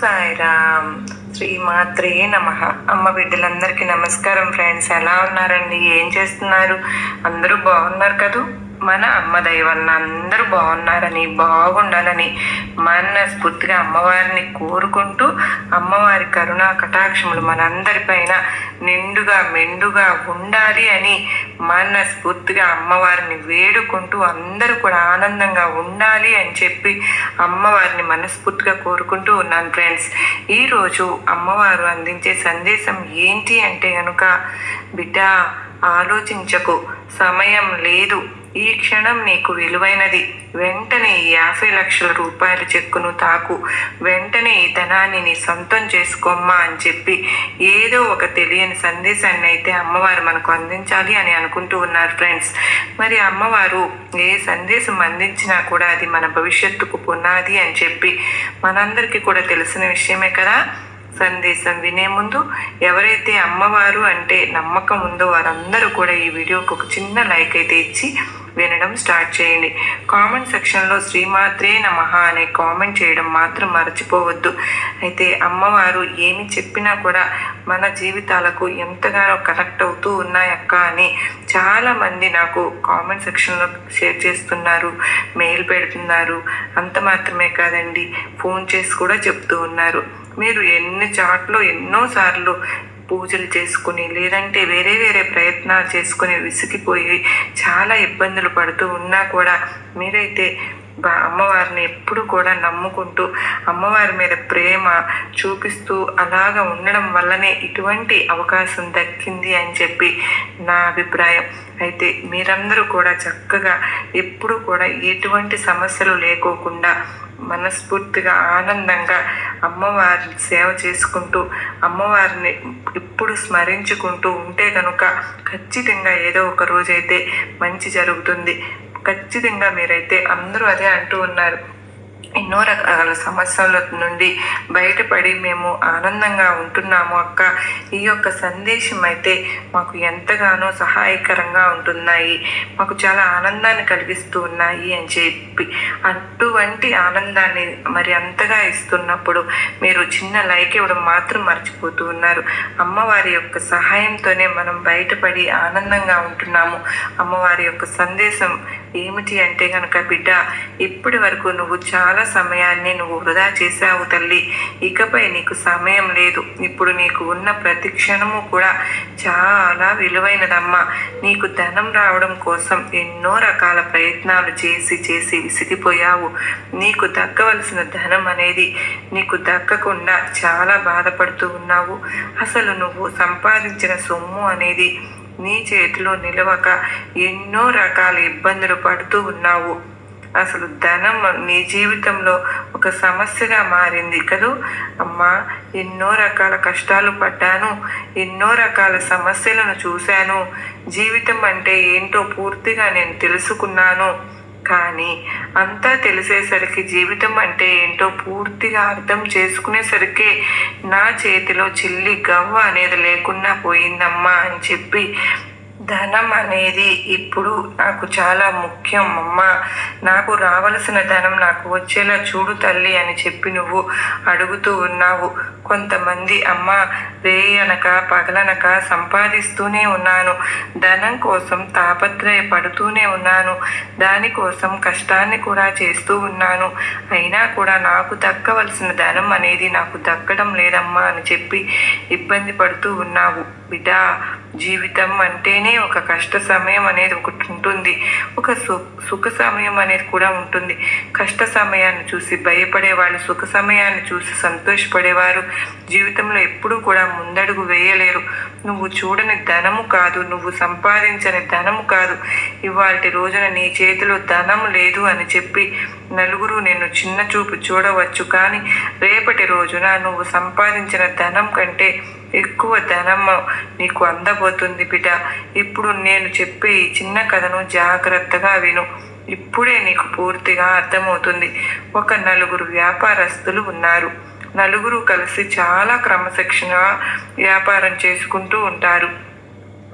సాయిరామ్ శ్రీమాత్రే నమ. అమ్మ బిడ్డలందరికీ నమస్కారం ఫ్రెండ్స్. ఎలా ఉన్నారండి? ఏం చేస్తున్నారు? అందరూ బాగున్నారు కదూ? మన అమ్మ దయ అందరూ బాగున్నారని బాగుండాలని మనస్ఫూర్తిగా అమ్మవారిని కోరుకుంటూ అమ్మవారి కరుణా కటాక్షములు మనందరిపైన నిండుగా మెండుగా ఉండాలి అని మనస్ఫూర్తిగా అమ్మవారిని వేడుకుంటూ అందరూ కూడా ఆనందంగా ఉండాలి అని చెప్పి అమ్మవారిని మనస్ఫూర్తిగా కోరుకుంటూ ఉన్నాను ఫ్రెండ్స్. ఈరోజు అమ్మవారు అందించే సందేశం ఏంటి అంటే కనుక బిడ్డ ఆలోచించకు సమయం లేదు ఈ క్షణం నీకు విలువైనది. వెంటనే ఈ యాభై లక్షల రూపాయల చెక్కును తాకు. వెంటనే ఈ ధనాన్ని నీ సొంతం చేసుకోమ్మా అని చెప్పి ఏదో ఒక తెలియని సందేశాన్ని అయితే అమ్మవారు మనకు అందించాలి అని అనుకుంటూ ఉన్నారు ఫ్రెండ్స్. మరి అమ్మవారు ఏ సందేశం అందించినా కూడా అది మన భవిష్యత్తుకు పునాది అని చెప్పి మనందరికీ కూడా తెలిసిన విషయమే కదా. సందేశం వినే ముందు ఎవరైతే అమ్మవారు అంటే నమ్మకం ఉందో వారందరూ కూడా ఈ వీడియోకి ఒక చిన్న లైక్ అయితే ఇచ్చి వినడం స్టార్ట్ చేయండి. కామెంట్ సెక్షన్లో శ్రీమాత్రే నమః అనే కామెంట్ చేయడం మాత్రం మర్చిపోవద్దు. అయితే అమ్మవారు ఏమి చెప్పినా కూడా మన జీవితాలకు ఎంతగానో కనెక్ట్ అవుతూ ఉన్నాయక్క అని చాలామంది నాకు కామెంట్ సెక్షన్లో షేర్ చేస్తున్నారు మెయిల్ పెడుతున్నారు. అంత మాత్రమే కాదండి ఫోన్ చేసి కూడా చెప్తూ ఉన్నారు. మీరు ఎన్ని చాట్లో ఎన్నోసార్లు పూజలు చేసుకుని లేదంటే వేరే వేరే ప్రయత్నాలు చేసుకుని విసిగిపోయి చాలా ఇబ్బందులు పడుతూ ఉన్నా కూడా మీరైతే అమ్మవారిని ఎప్పుడు కూడా నమ్ముకుంటూ అమ్మవారి మీద ప్రేమ చూపిస్తూ అలాగ ఉండడం వల్లనే ఇటువంటి అవకాశం దక్కింది అని చెప్పి నా అభిప్రాయం. అయితే మీరందరూ కూడా చక్కగా ఎప్పుడు కూడా ఎటువంటి సమస్యలు లేకోకుండా మనస్ఫూర్తిగా ఆనందంగా అమ్మవారిని సేవ చేసుకుంటూ అమ్మవారిని ఇప్పుడు స్మరించుకుంటూ ఉంటే కనుక ఖచ్చితంగా ఏదో ఒక రోజైతే మంచి జరుగుతుంది. ఖచ్చితంగా మీరైతే అందరూ అదే అంటూ ఉన్నారు. ఎన్నో రకాల సమస్యల నుండి బయటపడి మేము ఆనందంగా ఉంటున్నాము అక్క. ఈ యొక్క సందేశం అయితే మాకు ఎంతగానో సహాయకరంగా ఉంటున్నాయి. మాకు చాలా ఆనందాన్ని కలిగిస్తూ ఉన్నాయి అని చెప్పి. అటువంటి ఆనందాన్ని మరి అంతగా ఇస్తున్నప్పుడు మీరు చిన్న లైక్ ఇవ్వడం మాత్రం మర్చిపోతూ ఉన్నారు. అమ్మవారి యొక్క సహాయంతోనే మనం బయటపడి ఆనందంగా ఉంటున్నాము. అమ్మవారి యొక్క సందేశం ఏమిటి అంటే కనుక బిడ్డ ఇప్పటి వరకు నువ్వు చాలా సమయాన్ని నువ్వు వృధా చేశావు తల్లి. ఇకపై నీకు సమయం లేదు. ఇప్పుడు నీకు ఉన్న ప్రతి క్షణము కూడా చాలా విలువైనదమ్మా. నీకు ధనం రావడం కోసం ఎన్నో రకాల ప్రయత్నాలు చేసి చేసి విసిగిపోయావు. నీకు దక్కవలసిన ధనం అనేది నీకు దక్కకుండా చాలా బాధపడుతూ ఉన్నావు. అసలు నువ్వు సంపాదించిన సొమ్ము అనేది నీ చేతిలో నిలవక ఎన్నో రకాల ఇబ్బందులు పడుతూ ఉన్నావు. అసలు ధనం నీ జీవితంలో ఒక సమస్యగా మారింది కదూ? అమ్మా ఎన్నో రకాల కష్టాలు పడ్డాను ఎన్నో రకాల సమస్యలను చూశాను. జీవితం అంటే ఏంటో పూర్తిగా నేను తెలుసుకున్నాను. కానీ అంతా తెలిసేసరికి జీవితం అంటే ఏంటో పూర్తిగా అర్థం చేసుకునేసరికి నా చేతిలో చిల్లి గవ్వ అనేది లేకుండా పోయిందమ్మా అని చెప్పి ధనం అనేది ఇప్పుడు నాకు చాలా ముఖ్యం. అమ్మ నాకు రావలసిన ధనం నాకు వచ్చేలా చూడు తల్లి అని చెప్పి నువ్వు అడుగుతూ ఉన్నావు. కొంతమంది అమ్మ రేయనక పగలనక సంపాదిస్తూనే ఉన్నాను. ధనం కోసం తాపత్రయపడుతూనే ఉన్నాను. దానికోసం కష్టాన్ని కూడా చేస్తూ ఉన్నాను. అయినా కూడా నాకు దక్కవలసిన ధనం అనేది నాకు దక్కడం లేదమ్మా అని చెప్పి ఇబ్బంది పడుతూ ఉన్నావు. బిడ్డ జీవితం అంటేనే ఒక కష్ట సమయం అనేది ఒకటి ఉంటుంది. ఒక సు సుఖ సమయం అనేది కూడా ఉంటుంది. కష్ట సమయాన్ని చూసి భయపడే వాళ్ళు సుఖ సమయాన్ని చూసి సంతోషపడేవారు జీవితంలో ఎప్పుడూ కూడా ముందడుగు వేయలేరు. నువ్వు చూడని ధనము కాదు నువ్వు సంపాదించని ధనము కాదు. ఇవాళ రోజున నీ చేతిలో ధనం లేదు అని చెప్పి నలుగురు నిన్ను చిన్న చూపు చూడవచ్చు. కానీ రేపటి రోజున నువ్వు సంపాదించిన ధనం కంటే ఎక్కువ ధనం నీకు అందబోతుంది బిడ్డ. ఇప్పుడు నేను చెప్పే ఈ చిన్న కథను జాగ్రత్తగా విను. ఇప్పుడే నీకు పూర్తిగా అర్థమవుతుంది. ఒక నలుగురు వ్యాపారస్తులు ఉన్నారు. నలుగురు కలిసి చాలా క్రమశిక్షణ వ్యాపారం చేసుకుంటూ ఉంటారు.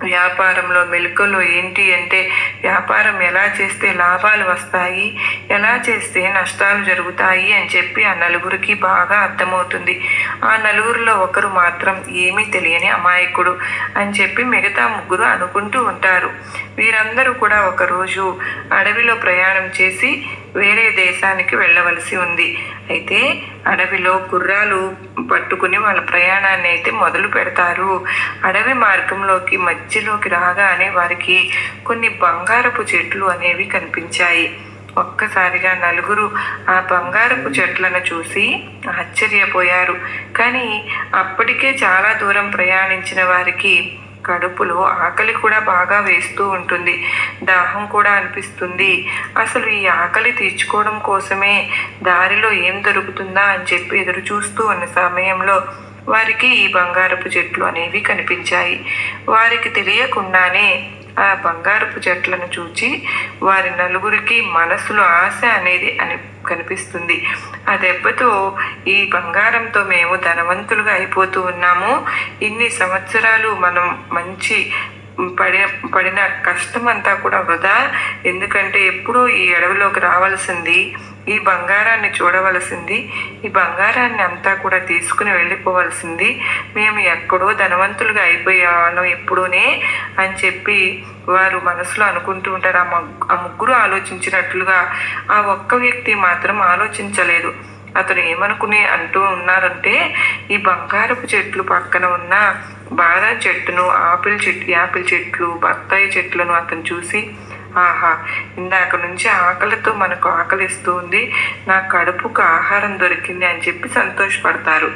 వ్యాపారంలో మెలకులు ఏంటి అంటే వ్యాపారం ఎలా చేస్తే లాభాలు వస్తాయి ఎలా చేస్తే నష్టాలు జరుగుతాయి అని చెప్పి ఆ నలుగురికి బాగా అర్థమవుతుంది. ఆ నలుగురిలో ఒకరు మాత్రం ఏమీ తెలియని అమాయకుడు అని చెప్పి మిగతా ముగ్గురు అనుకుంటూ ఉంటారు. వీరందరూ కూడా ఒకరోజు అడవిలో ప్రయాణం చేసి వేరే దేశానికి వెళ్ళవలసి ఉంది. అయితే అడవిలో గుర్రాలు పట్టుకుని వాళ్ళ ప్రయాణాన్ని అయితే మొదలు పెడతారు. అడవి మార్గంలోకి మధ్యలోకి రాగానే వారికి కొన్ని బంగారపు చెట్లు అనేవి కనిపించాయి. ఒక్కసారిగా నలుగురు ఆ బంగారపు చెట్లను చూసి ఆశ్చర్యపోయారు. కానీ అప్పటికే చాలా దూరం ప్రయాణించిన వారికి కడుపులో ఆకలి కూడా బాగా వేస్తూ ఉంటుంది. దాహం కూడా అనిపిస్తుంది. అసలు ఈ ఆకలి తీర్చుకోవడం కోసమే దారిలో ఏం దొరుకుతుందా అని చెప్పి ఎదురు చూస్తూ ఉన్న సమయంలో వారికి ఈ బంగారపు చెట్లు అనేవి కనిపించాయి. వారికి తెలియకుండానే ఆ బంగారపు చెట్లను చూచి వారి నలుగురికి మనసులో ఆశ అనేది అని కనిపిస్తుంది. ఆ దెబ్బతో ఈ బంగారంతో మేము ధనవంతులుగా అయిపోతూ ఉన్నాము. ఇన్ని సంవత్సరాలు మనం మంచి పడి పడిన కష్టం అంతా కూడా వృధా. ఎందుకంటే ఎప్పుడూ ఈ అడవిలోకి రావాల్సింది ఈ బంగారాన్ని చూడవలసింది ఈ బంగారాన్ని అంతా కూడా తీసుకుని వెళ్ళిపోవలసింది. మేము ఎక్కడో ధనవంతులుగా అయిపోయే వాళ్ళం ఎప్పుడూనే అని చెప్పి వారు మనసులో అనుకుంటూ ఉంటారు. ఆ ఆ ముగ్గురు ఆలోచించినట్లుగా ఆ ఒక్క వ్యక్తి మాత్రం ఆలోచించలేదు. అతను ఏమనుకుని అంటూ ఉన్నారంటే ఈ బంగారపు చెట్లు పక్కన ఉన్న బాదం చెట్టును ఆపిల్ చెట్టు యాపిల్ చెట్లు బత్తాయి చెట్లను అతను చూసి ఆహా ఇందాక నుంచి ఆకలితో మనకు ఆకలిస్తూ ఉంది నా కడుపుకు ఆహారం దొరికింది అని చెప్పి సంతోషపడతారు.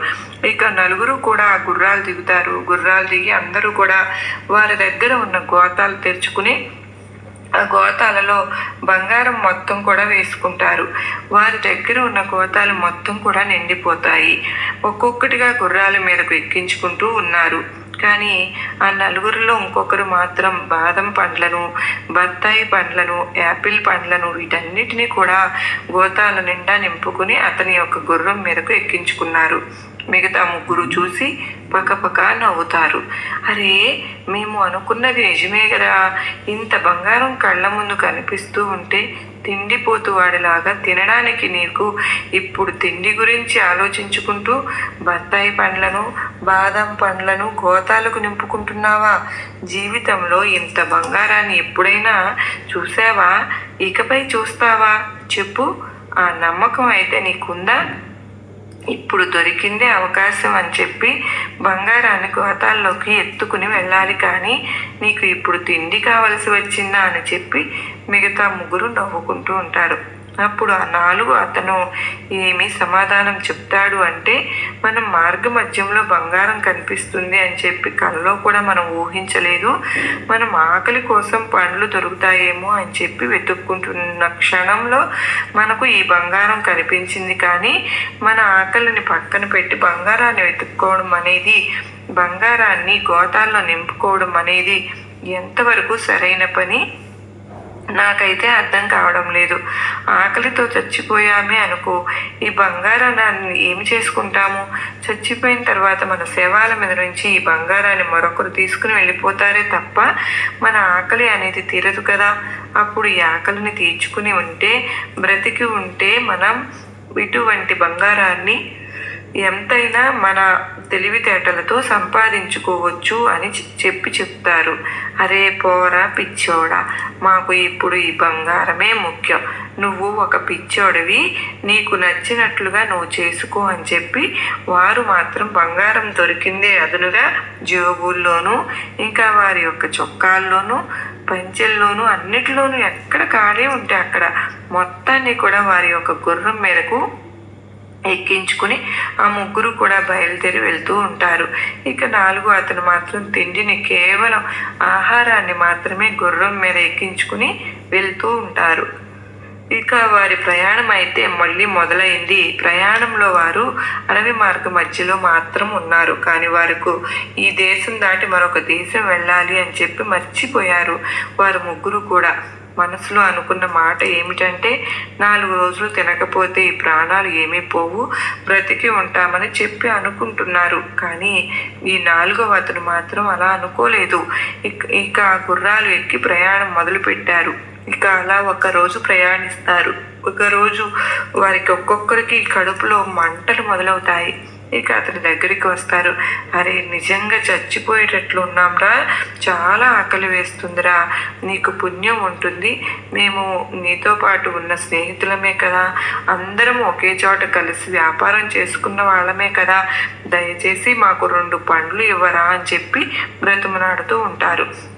ఇక నలుగురు కూడా ఆ గుర్రాలు దిగుతారు. గుర్రాలు దిగి అందరూ కూడా వారి దగ్గర ఉన్న గోతాలు తెరుచుకుని ఆ గోతాలలో బంగారం మొత్తం కూడా వేసుకుంటారు. వారి దగ్గర ఉన్న గోతాలు మొత్తం కూడా నిండిపోతాయి. ఒక్కొక్కటిగా గుర్రాల మీదకు ఎక్కించుకుంటూ ఉన్నారు. కానీ ఆ నలుగురిలో ఇంకొకరు మాత్రం బాదం పండ్లను బత్తాయి పండ్లను యాపిల్ పండ్లను వీటన్నిటినీ కూడా గోతాల నిండా నింపుకుని అతని యొక్క గుర్రం మీదకు ఎక్కించుకున్నారు. మిగతా ముగ్గురు చూసి పక్కపక్క నవ్వుతారు. అరే మేము అనుకున్నది నిజమే కదా ఇంత బంగారం కళ్ళ ముందు కనిపిస్తూ ఉంటే తిండిపోతు వాడిలాగా తినడానికి నీకు ఇప్పుడు తిండి గురించి ఆలోచించుకుంటూ బత్తాయి పండ్లను బాదం పండ్లను గోతాలకు నింపుకుంటున్నావా? జీవితంలో ఇంత బంగారాన్ని ఎప్పుడైనా చూసావా? ఇకపై చూస్తావా? చెప్పు. ఆ నమ్మకం అయితే నీకుందా? ఇప్పుడు దొరికిందే అవకాశం అని చెప్పి బంగారాన్ని గోతాల్లోకి ఎత్తుకుని వెళ్ళాలి కానీ నీకు ఇప్పుడు తిండి కావలసి వచ్చిందా అని చెప్పి మిగతా ముగ్గురు నవ్వుకుంటూ ఉంటారు. అప్పుడు ఆ నాలుగు అతను ఏమి సమాధానం చెప్తాడు అంటే మనం మార్గ మధ్యంలో బంగారం కనిపిస్తుంది అని చెప్పి కళ్ళలో కూడా మనం ఊహించలేదు. మనం ఆకలి కోసం పండ్లు దొరుకుతాయేమో అని చెప్పి వెతుక్కుంటున్న క్షణంలో మనకు ఈ బంగారం కనిపించింది కానీ మన ఆకలిని పక్కన పెట్టి బంగారాన్ని వెతుక్కోవడం అనేది బంగారాన్ని గోతాల్లో నింపుకోవడం అనేది ఎంతవరకు సరైన పని? నాకైతే అర్థం కావడం లేదు. ఆకలితో చచ్చిపోయామే అనుకో. ఈ బంగారాన్ని ఏమి చేసుకుంటాము? చచ్చిపోయిన తర్వాత మన శవాల మీద నుంచి ఈ బంగారాన్ని మరొకరు తీసుకుని వెళ్ళిపోతారే తప్ప మన ఆకలి అనేది తీరదు కదా. అప్పుడు ఈ ఆకలిని తీర్చుకుని ఉంటే బ్రతికి ఉంటే మనం ఇటువంటి బంగారాన్ని ఎంతైనా మన తెలివితేటలతో సంపాదించుకోవచ్చు అని చెప్పి చెప్తారు. అరే పోరా పిచ్చోడా మాకు ఇప్పుడు ఈ బంగారమే ముఖ్యం. నువ్వు ఒక పిచ్చోడివి నీకు నచ్చినట్లుగా నువ్వు చేసుకో అని చెప్పి వారు మాత్రం బంగారం దొరికిందే అదునుగా జోబుల్లోనూ ఇంకా వారి యొక్క చొక్కాల్లోనూ పంచెల్లోనూ అన్నిటిలోనూ ఎక్కడ కాడే ఉంటే అక్కడ. మొత్తాన్ని కూడా వారి యొక్క గుర్రం మేరకు ఎక్కించుకుని ఆ ముగ్గురు కూడా బయలుదేరి వెళ్తూ ఉంటారు. ఇక నాలుగు అతను మాత్రం తిండిని కేవలం ఆహారాన్ని మాత్రమే గుర్రం మీద ఎక్కించుకుని వెళ్తూ ఉంటారు. ఇక వారి ప్రయాణం అయితే మళ్ళీ మొదలైంది. ప్రయాణంలో వారు అడవి మార్గ మధ్యలో మాత్రం ఉన్నారు. కానీ వారికి ఈ దేశం దాటి మరొక దేశం వెళ్ళాలి అని చెప్పి మర్చిపోయారు. వారు ముగ్గురు కూడా. మనసులో అనుకున్న మాట ఏమిటంటే నాలుగు రోజులు తినకపోతే ఈ ప్రాణాలు ఏమీ పోవు బ్రతికి ఉంటామని చెప్పి అనుకుంటున్నారు. కానీ ఈ నాలుగవ అతను మాత్రం అలా అనుకోలేదు. ఇక ఆ గుర్రాలు ఎక్కి ప్రయాణం మొదలు పెట్టారు ఇక అలా ఒక రోజు ప్రయాణిస్తారు. ఒకరోజు వారికి ఒక్కొక్కరికి కడుపులో మంటలు మొదలవుతాయి. ఇక అతని దగ్గరికి వస్తారు. అరే నిజంగా చచ్చిపోయేటట్లు ఉన్నాంరా. చాలా ఆకలి వేస్తుందిరా. నీకు పుణ్యం ఉంటుంది. మేము నీతో పాటు ఉన్న స్నేహితులమే కదా. అందరం ఒకే చోట కలిసి వ్యాపారం చేసుకున్న వాళ్ళమే కదా. దయచేసి మాకు రెండు పండ్లు ఇవ్వరా అని చెప్పి బ్రతిమలాడుతూ ఉంటారు.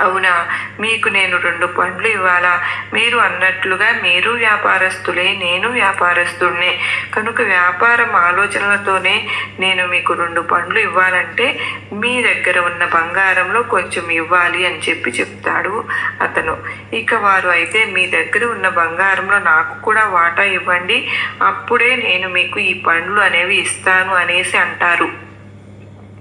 అవునా? మీకు నేను రెండు పండ్లు ఇవ్వాలా? మీరు అన్నట్లుగా మీరు వ్యాపారస్తులే నేను వ్యాపారస్తుడినే కనుక వ్యాపారం ఆలోచనలతోనే నేను మీకు రెండు పండ్లు ఇవ్వాలంటే మీ దగ్గర ఉన్న బంగారంలో కొంచెం ఇవ్వాలి అని చెప్పి చెప్తాడు అతను. ఇక వారు అయితే మీ దగ్గర ఉన్న బంగారంలో నాకు కూడా వాటా ఇవ్వండి అప్పుడే నేను మీకు ఈ పండ్లు అనేవి ఇస్తాను అనేసి అంటారు.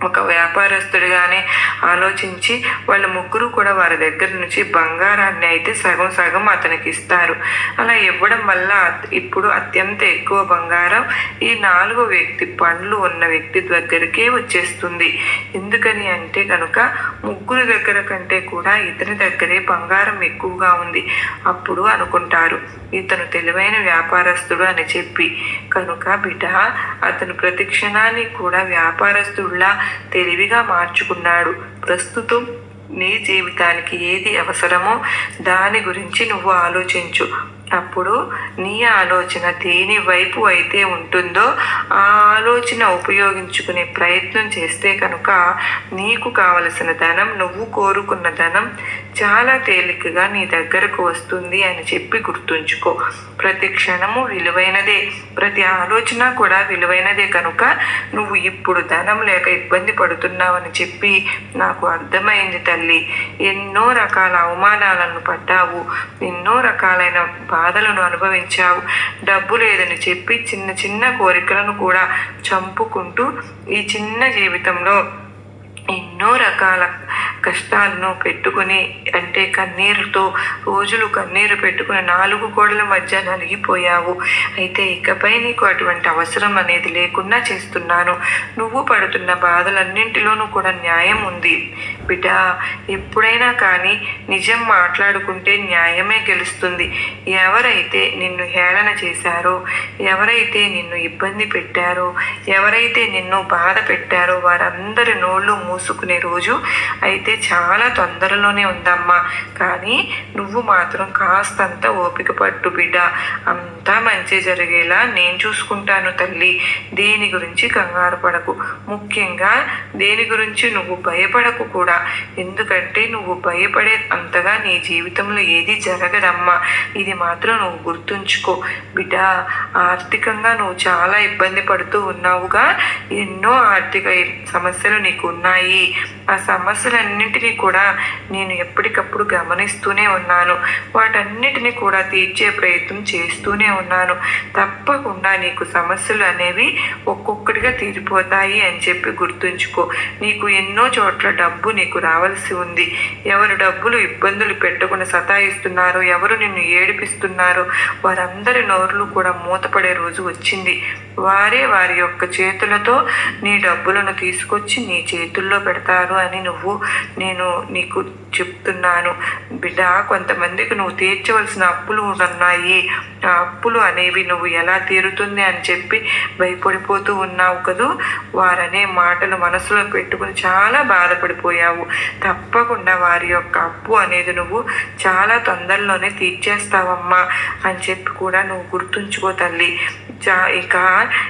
ఒక వ్యాపారస్తుడిగానే ఆలోచించి వాళ్ళ ముగ్గురు కూడా వారి దగ్గర నుంచి బంగారాన్ని అయితే సగం సగం అతనికి ఇస్తారు. అలా ఇవ్వడం వల్ల ఇప్పుడు అత్యంత ఎక్కువ బంగారం ఈ నాలుగో వ్యక్తి పండ్లు ఉన్న వ్యక్తి దగ్గరికే వచ్చేస్తుంది. ఎందుకని అంటే కనుక ముగ్గురు దగ్గర కంటే కూడా ఇతని దగ్గరే బంగారం ఎక్కువగా ఉంది. అప్పుడు అనుకుంటారు ఇతను తెలివైన వ్యాపారస్తుడు అని చెప్పి. కనుక బిడ్డ అతను ప్రతి క్షణాన్ని కూడా వ్యాపారస్తుడిలా తెలివిగా మార్చుకున్నాడు. ప్రస్తుతం నీ జీవితానికి ఏది అవసరమో దాని గురించి నువ్వు ఆలోచించు. అప్పుడు నీ ఆలోచన దేని వైపు అయితే ఉంటుందో ఆ ఆలోచన ఉపయోగించుకునే ప్రయత్నం చేస్తే కనుక నీకు కావలసిన ధనం నువ్వు కోరుకున్న ధనం చాలా తేలికగా నీ దగ్గరకు వస్తుంది అని చెప్పి గుర్తుంచుకో. ప్రతి క్షణము విలువైనదే ప్రతి ఆలోచన కూడా విలువైనదే కనుక నువ్వు ఇప్పుడు ధనం లేక ఇబ్బంది పడుతున్నావని చెప్పి నాకు అర్థమైంది తల్లి. ఎన్నో రకాల అవమానాలను పడ్డావు ఎన్నో రకాలైన బాధలను అనుభవించావు. డబ్బు లేదని చెప్పి చిన్న చిన్న కోరికలను కూడా చంపుకుంటూ ఈ చిన్న జీవితంలో ఎన్నో రకాల కష్టాలను పెట్టుకుని అంటే కన్నీరుతో రోజులు కన్నీరు పెట్టుకుని నాలుగు గోడల మధ్య నలిగిపోయావు. అయితే ఇకపై నీకు అటువంటి అవసరం అనేది లేకుండా చేస్తున్నాను. నువ్వు పడుతున్న బాధలన్నింటిలోనూ కూడా న్యాయం ఉంది. బిడ్డ ఎప్పుడైనా కానీ నిజం మాట్లాడుకుంటే న్యాయమే గెలుస్తుంది. ఎవరైతే నిన్ను హేళన చేశారో ఎవరైతే నిన్ను ఇబ్బంది పెట్టారో ఎవరైతే నిన్ను బాధ పెట్టారో వారందరి నోళ్ళు మోసుకునే రోజు అయితే చాలా తొందరలోనే ఉందమ్మా. కానీ నువ్వు మాత్రం కాస్తంత ఓపిక పట్టు బిడ్డ. అంతా మంచి జరిగేలా నేను చూసుకుంటాను తల్లి. దేని గురించి కంగారు పడకు. ముఖ్యంగా దేని గురించి నువ్వు భయపడకు కూడా. ఎందుకంటే నువ్వు భయపడే అంతగా నీ జీవితంలో ఏది జరగదమ్మా. ఇది మాత్రం నువ్వు గుర్తుంచుకో. బిడ్డ ఆర్థికంగా నువ్వు చాలా ఇబ్బంది పడుతూ ఉన్నావుగా. ఎన్నో ఆర్థిక సమస్యలు నీకు ఉన్నాయి. ఆ సమస్యలన్నింటినీ కూడా నేను ఎప్పటికప్పుడు గమనిస్తూనే ఉన్నాను. వాటన్నిటిని కూడా తీర్చే ప్రయత్నం చేస్తూనే ఉన్నాను. తప్పకుండా నీకు సమస్యలు అనేవి ఒక్కొక్కటిగా తీరిపోతాయి అని చెప్పి గుర్తుంచుకో. నీకు ఎన్నో చోట్ల డబ్బు నీకు రావాల్సి ఉంది. ఎవరు డబ్బులు ఇబ్బందులు పెట్టకుండా సతాయిస్తున్నారో? ఎవరు నిన్ను ఏడిపిస్తున్నారో? వారందరి నోరులు కూడా మూతపడే రోజు వచ్చింది. వారే వారి యొక్క చేతులతో నీ డబ్బులను తీసుకొచ్చి నీ చేతుల్లో పెడతారు అని నువ్వు నేను నీకు చెప్తున్నాను. బిడ్డ కొంతమందికి నువ్వు తీర్చవలసిన అప్పులు ఉన్నాయి. ఆ అప్పులు అనేవి నువ్వు ఎలా తీరుతుంది అని చెప్పి భయపడిపోతూ ఉన్నావు కదూ? వారనే మాటలు మనసులో పెట్టుకుని చాలా బాధపడిపోయావు. తప్పకుండా వారి యొక్క అప్పు అనేది నువ్వు చాలా తొందరలోనే తీర్చేస్తావమ్మా అని చెప్పి కూడా నువ్వు గుర్తుంచుకో తల్లి. చా ఇక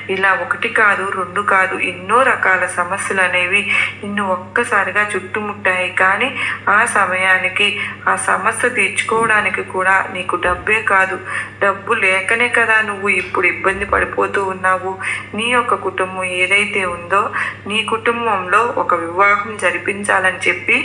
ఇలా ఒకటి కాదు రెండు కాదు ఎన్నో రకాల సమస్యలు అనేవి నిన్ను ఒక్కసారిగా చుట్టుముట్టాయి. కానీ ఆ సమయానికి ఆ సమస్య తీర్చుకోవడానికి కూడా నీకు డబ్బే కాదు. డబ్బు లేకనే కదా నువ్వు ఇప్పుడు ఇబ్బంది పడిపోతూ ఉన్నావు. నీ యొక్క కుటుంబం ఏదైతే ఉందో నీ కుటుంబంలో ఒక వివాహం జరిపించాలని చెప్పి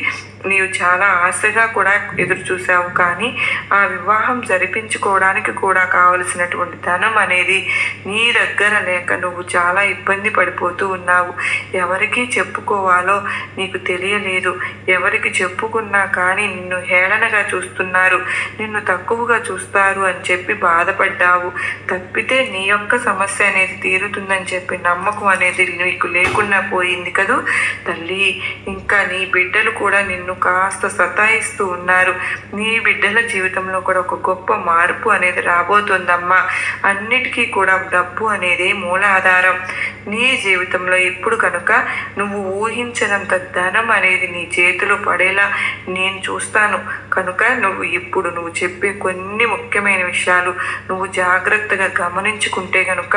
నీవు చాలా ఆశగా కూడా ఎదురు చూసావు కానీ ఆ వివాహం జరిపించుకోవడానికి కూడా కావలసినటువంటి ధనం అనేది నీ దగ్గర లేక నువ్వు చాలా ఇబ్బంది పడిపోతూ ఉన్నావు. ఎవరికి చెప్పుకోవాలో నీకు తెలియలేదు. ఎవరికి చెప్పుకున్నా కానీ నిన్ను హేళనగా చూస్తున్నారు. నిన్ను తక్కువగా చూస్తారు అని చెప్పి బాధపడ్డావు. తప్పితే నీ యొక్క సమస్య అనేది తీరుతుందని చెప్పి నమ్మకం అనేది నీకు లేకుండా పోయింది కదూ? తల్లి ఇంకా నీ బిడ్డలు కూడా నిన్ను కాస్త సతాయిస్తూ ఉన్నారు. నీ బిడ్డల జీవితంలో కూడా ఒక గొప్ప మార్పు అనేది రాబోతుందమ్మా. అన్నిటికీ కూడా డబ్బు అనేది మూలాధారం నీ జీవితంలో ఇప్పుడు కనుక నువ్వు ఊహించనంత ధనం అనేది నీ చేతిలో పడేలా నేను చూస్తాను. కనుక నువ్వు ఇప్పుడు నువ్వు చెప్పే కొన్ని ముఖ్యమైన విషయాలు నువ్వు జాగ్రత్తగా గమనించుకుంటే కనుక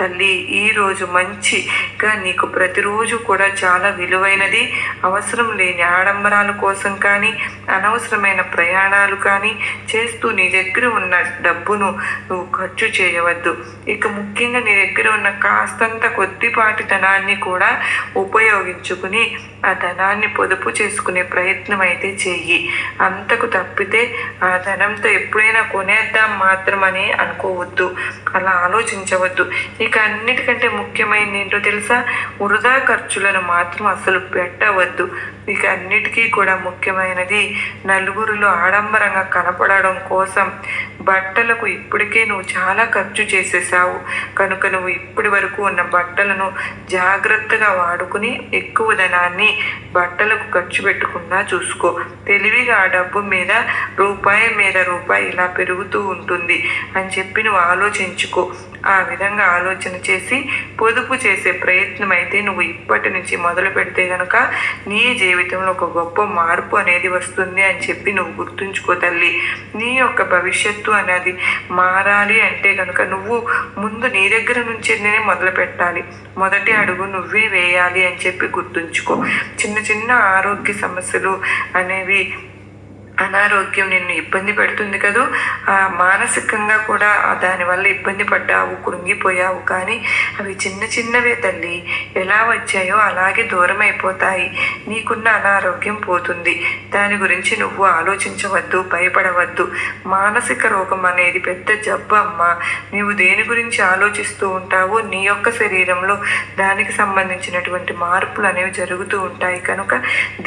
తల్లి ఈరోజు మంచిగా నీకు ప్రతిరోజు కూడా చాలా విలువైనది. అవసరం లేని ఆడంబరాల కోసం కానీ అనవసరమైన ప్రయాణాలు కానీ చేస్తూ నీ దగ్గర ఉన్న డబ్బును నువ్వు ఖర్చు చేయవద్దు. ఇక ముఖ్యంగా నీ దగ్గర ఉన్న కాస్తంత కొద్దిపాటి ధనాన్ని కూడా ఉపయోగించుకుని ఆ ధనాన్ని పొదుపు చేసుకునే ప్రయత్నం అయితే చెయ్యి. అంతకు తప్పితే ఆ ధనంతో ఎప్పుడైనా కొనేద్దాం మాత్రమని అనుకోవద్దు. అలా ఆలోచించవద్దు. ఇక అన్నిటికంటే ముఖ్యమైనది ఏంటో తెలుసా? వృధా ఖర్చులను మాత్రం అసలు పెట్టవద్దు. ఇక అన్నిటికీ కూడా ముఖ్యమైనది నలుగురిలో ఆడంబరంగా కనపడడం కోసం బట్టలకు ఇప్పటికే నువ్వు చాలా ఖర్చు చేసేసావు కనుక నువ్వు ఇప్పటి వరకు ఉన్న బట్టలను జాగ్రత్తగా వాడుకుని ఎక్కువ ధనాన్ని బట్టలకు ఖర్చు పెట్టకుండా చూసుకో. తెలివిగా ఆ డబ్బు మీద రూపాయి మీద రూపాయి ఇలా పెరుగుతూ ఉంటుంది అని చెప్పి నువ్వు ఆలోచించుకో. ఆ విధంగా ఆలోచన చేసి పొదుపు చేసే ప్రయత్నం అయితే నువ్వు ఇప్పటి నుంచి మొదలు పెడితే గనుక నీ జీవితంలో ఒక గొప్ప మార్పు అనేది వస్తుంది అని చెప్పి నువ్వు గుర్తుంచుకో తల్లి. నీ యొక్క భవిష్యత్తు అనేది మారాలి అంటే కనుక నువ్వు ముందు నీ దగ్గర నుంచే మొదలు పెట్టాలి. మొదటి అడుగు నువ్వే వేయాలి అని చెప్పి గుర్తుంచుకో. చిన్న చిన్న ఆరోగ్య సమస్యలు అనేవి అనారోగ్యం నిన్ను ఇబ్బంది పెడుతుంది కదూ. మానసికంగా కూడా దానివల్ల ఇబ్బంది పడ్డావు కృంగిపోయావు. కానీ అవి చిన్న చిన్నవే తల్లి. ఎలా వచ్చాయో అలాగే దూరం అయిపోతాయి నీకున్న అనారోగ్యం పోతుంది. దాని గురించి నువ్వు ఆలోచించవద్దు భయపడవద్దు. మానసిక రోగం అనేది పెద్ద జబ్బు అమ్మ. నీవు దేని గురించి ఆలోచిస్తూ ఉంటావో నీ యొక్క శరీరంలో దానికి సంబంధించినటువంటి మార్పులు అనేవి జరుగుతూ ఉంటాయి. కనుక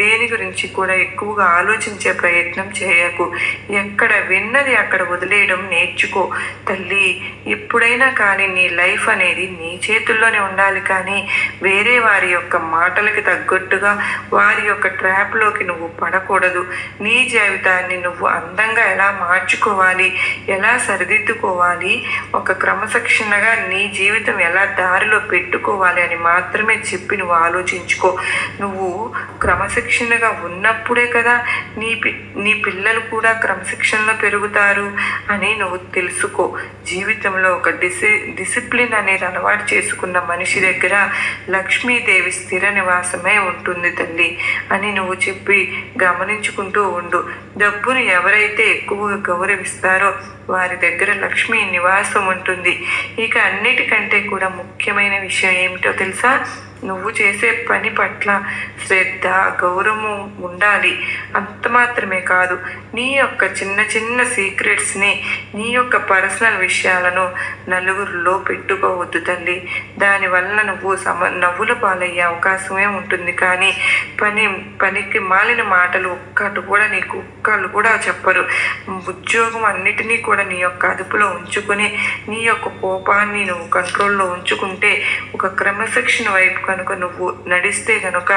దేని గురించి కూడా ఎక్కువగా ఆలోచించే ప్రయత్నం ప్రయత్నం చేయకు. ఎక్కడ విన్నది అక్కడ వదిలేయడం నేర్చుకో. తల్లి ఎప్పుడైనా కానీ నీ లైఫ్ అనేది నీ చేతుల్లోనే ఉండాలి కానీ వేరే వారి యొక్క మాటలకి తగ్గట్టుగా వారి యొక్క ట్రాప్లోకి నువ్వు పడకూడదు. నీ జీవితాన్ని నువ్వు అందంగా ఎలా మార్చుకోవాలి ఎలా సరిదిద్దుకోవాలి ఒక క్రమశిక్షణగా నీ జీవితం ఎలా దారిలో పెట్టుకోవాలి అని మాత్రమే చెప్పి నువ్వు ఆలోచించుకో. నువ్వు క్రమశిక్షణగా ఉన్నప్పుడే కదా నీ నీ పిల్లలు కూడా క్రమశిక్షణలో పెరుగుతారు అని నువ్వు తెలుసుకో. జీవితంలో ఒక డిసి డిసిప్లిన్ అనేది అలవాటు చేసుకున్న మనిషి దగ్గర లక్ష్మీదేవి స్థిర నివాసమే ఉంటుంది తల్లి అని నువ్వు చెప్పి గమనించుకుంటూ ఉండు. డబ్బును ఎవరైతే ఎక్కువగా గౌరవిస్తారో వారి దగ్గర లక్ష్మి నివాసం ఉంటుంది. ఇక అన్నిటికంటే కూడా ముఖ్యమైన విషయం ఏమిటో తెలుసా? నువ్వు చేసే పని పట్ల శ్రద్ధ గౌరవం ఉండాలి. అంత మాత్రమే కాదు నీ యొక్క చిన్న చిన్న సీక్రెట్స్ని నీ యొక్క పర్సనల్ విషయాలను నలుగురిలో పెట్టుకోవద్దు తల్లి. దానివల్ల నువ్వు సమ నవ్వుల పాలయ్యే అవకాశమే ఉంటుంది. కానీ పని పనికి మాలిన మాటలు ఒక్కటి కూడా నీకు ఒక్కళ్ళు కూడా చెప్పరు. ఉద్యోగం అన్నిటినీ కూడా నీ యొక్క అదుపులో ఉంచుకుని నీ యొక్క కోపాన్ని నువ్వు కంట్రోల్లో ఉంచుకుంటే ఒక క్రమశిక్షణ వైపు కనుక నువ్వు నడిస్తే కనుక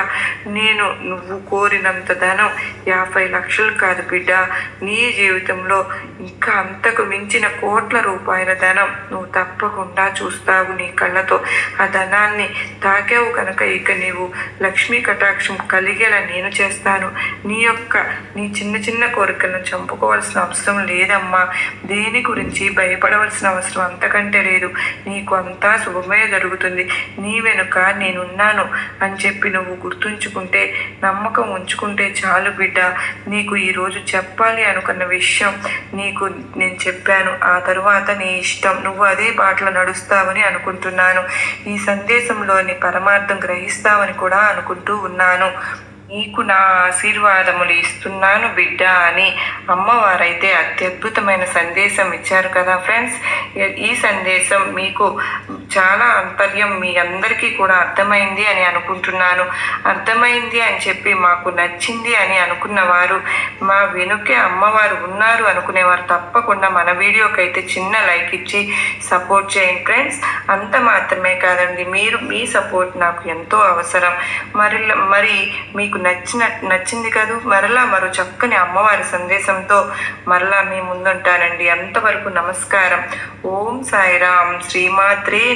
నేను నువ్వు కోరినంత ధనం యాభై లక్షలు కాదు బిడ్డ. నీ జీవితంలో ఇంకా అంతకు మించిన కోట్ల రూపాయల ధనం నువ్వు తప్పకుండా చూస్తావు నీ కళ్ళతో. ఆ ధనాన్ని తాకావు కనుక ఇక నీవు లక్ష్మీ కటాక్షం కలిగేలా నేను చేస్తాను. నీ యొక్క నీ చిన్న చిన్న కోరికలను చంపుకోవాల్సిన అవసరం లేదమ్మా. దేని గురించి భయపడవలసిన అవసరం అంతకంటే లేదు. నీకు అంతా శుభమే జరుగుతుంది. నీ వెనుక నేనున్నాను అని చెప్పి నువ్వు గుర్తుంచుకుంటే నమ్మకం ఉంచుకుంటే చాలు బిడ్డ. నీకు ఈరోజు చెప్పాలి అనుకున్న విషయం నీకు నేను చెప్పాను. ఆ తర్వాత నీ ఇష్టం. నువ్వు అదే బాటలో నడుస్తావని అనుకుంటున్నాను. ఈ సందేశంలోని పరమార్థం గ్రహిస్తావని కూడా అనుకుంటూ ఉన్నాను. నీకు నా ఆశీర్వాదములు ఇస్తున్నాను బిడ్డ అని అమ్మవారైతే అత్యద్భుతమైన సందేశం ఇచ్చారు కదా ఫ్రెండ్స్. ఈ సందేశం మీకు చాలా అంతర్యం మీ అందరికీ కూడా అర్థమైంది అని అనుకుంటున్నాను. అర్థమైంది అని చెప్పి మాకు నచ్చింది అని అనుకున్న వారు మా వెనుకే అమ్మవారు ఉన్నారు అనుకునేవారు తప్పకుండా మన వీడియోకి అయితే చిన్న లైక్ ఇచ్చి సపోర్ట్ చేయండి ఫ్రెండ్స్. అంత మాత్రమే కాదండి మీరు మీ సపోర్ట్ నాకు ఎంతో అవసరం. మరి మరి మీకు నచ్చిన నచ్చింది కదూ? మరలా మరో చక్కని అమ్మవారి సందేశంతో మరలా మీ ముందుంటానండి. అంతవరకు నమస్కారం. ఓం సాయిరామ్. శ్రీమాత్రే